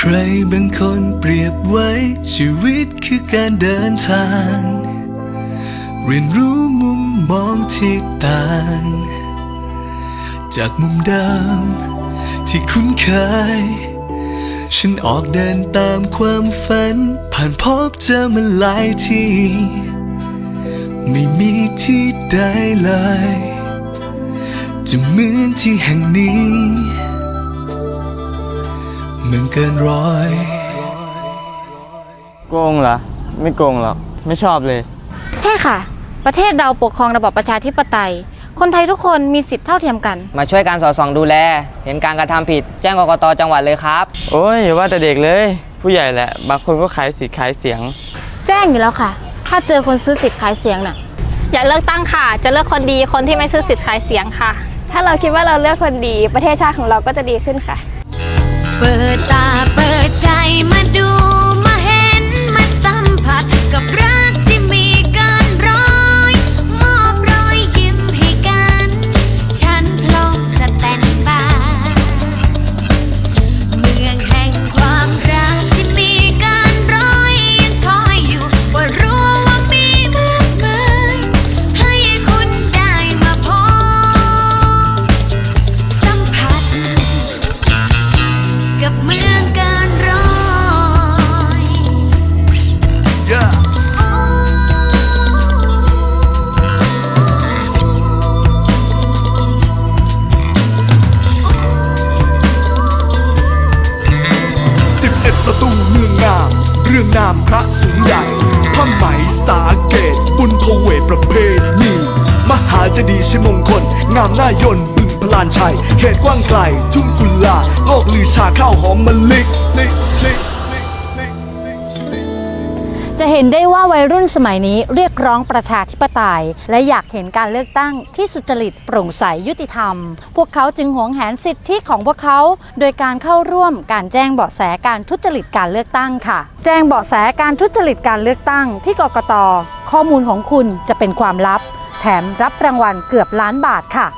ใครบางคนเปรียบไว้ ชีวิตคือการเดินทาง เรียนรู้มุมมองที่ต่าง จากมุมเดิมที่คุ้นเคย ฉันออกเดินตามความฝัน ผ่านพบเจอมาหลายที่ ไม่มีที่ใดเลย จะเหมือนที่แห่งนี้ เมืองเกินร้อย โกงเหรอ ไม่โกงหรอก ไม่ชอบเลย ใช่ค่ะ ประเทศเราปกครองระบอบประชาธิปไตย คนไทยทุกคนมีสิทธิเท่าเทียมกัน มาช่วยการสอดส่องดูแล เห็นการกระทำผิด แจ้งกกตจังหวัดเลยครับ โอ้ยอย่าว่าแต่เด็กเลย ผู้ใหญ่แหละ บางคนก็ขายสิทธิ์ขายเสียง แจ้งอยู่แล้วค่ะ ถ้าเจอคนซื้อสิทธิ์ขายเสียงน่ะ อย่าเลือกตั้งค่ะ จะเลือกคนดีคนที่ไม่ซื้อสิทธิ์ขายเสียงค่ะ ถ้าเราคิดว่าเราเลือกคนดี ประเทศชาติของเราก็จะดีขึ้นค่ะ เปิดตาเปิดใจมาดู กับเมืองการรอย11ประตูเมืองงาม เรื่องนามพระสูงใหญ่ผ้าไหมสาเกต บุญพเวทประเพณีมหาเจดีย์ชิมงคล งามหน้ายนต์านชัย เขตกว้างไกล ทุ่งกุลา โลกลือชาข้าวหอมมะลิลิลิจะเห็นได้ว่าวัยรุ่นสมัยนี้เรียกร้องประชาธิปไตย และอยากเห็นการเลือกตั้งที่สุจริตโปร่งใสยุติธรรม พวกเขาจึงหวงแหนสิทธิของพวกเขา โดยการเข้าร่วมการแจ้งเบาะแสการทุจริตการเลือกตั้งค่ะ แจ้งเบาะแสการทุจริตการเลือกตั้ง ที่กกตข้อมูลของคุณจะเป็นความลับ แถมรับรางวัลเกือบล้านบาทค่ะ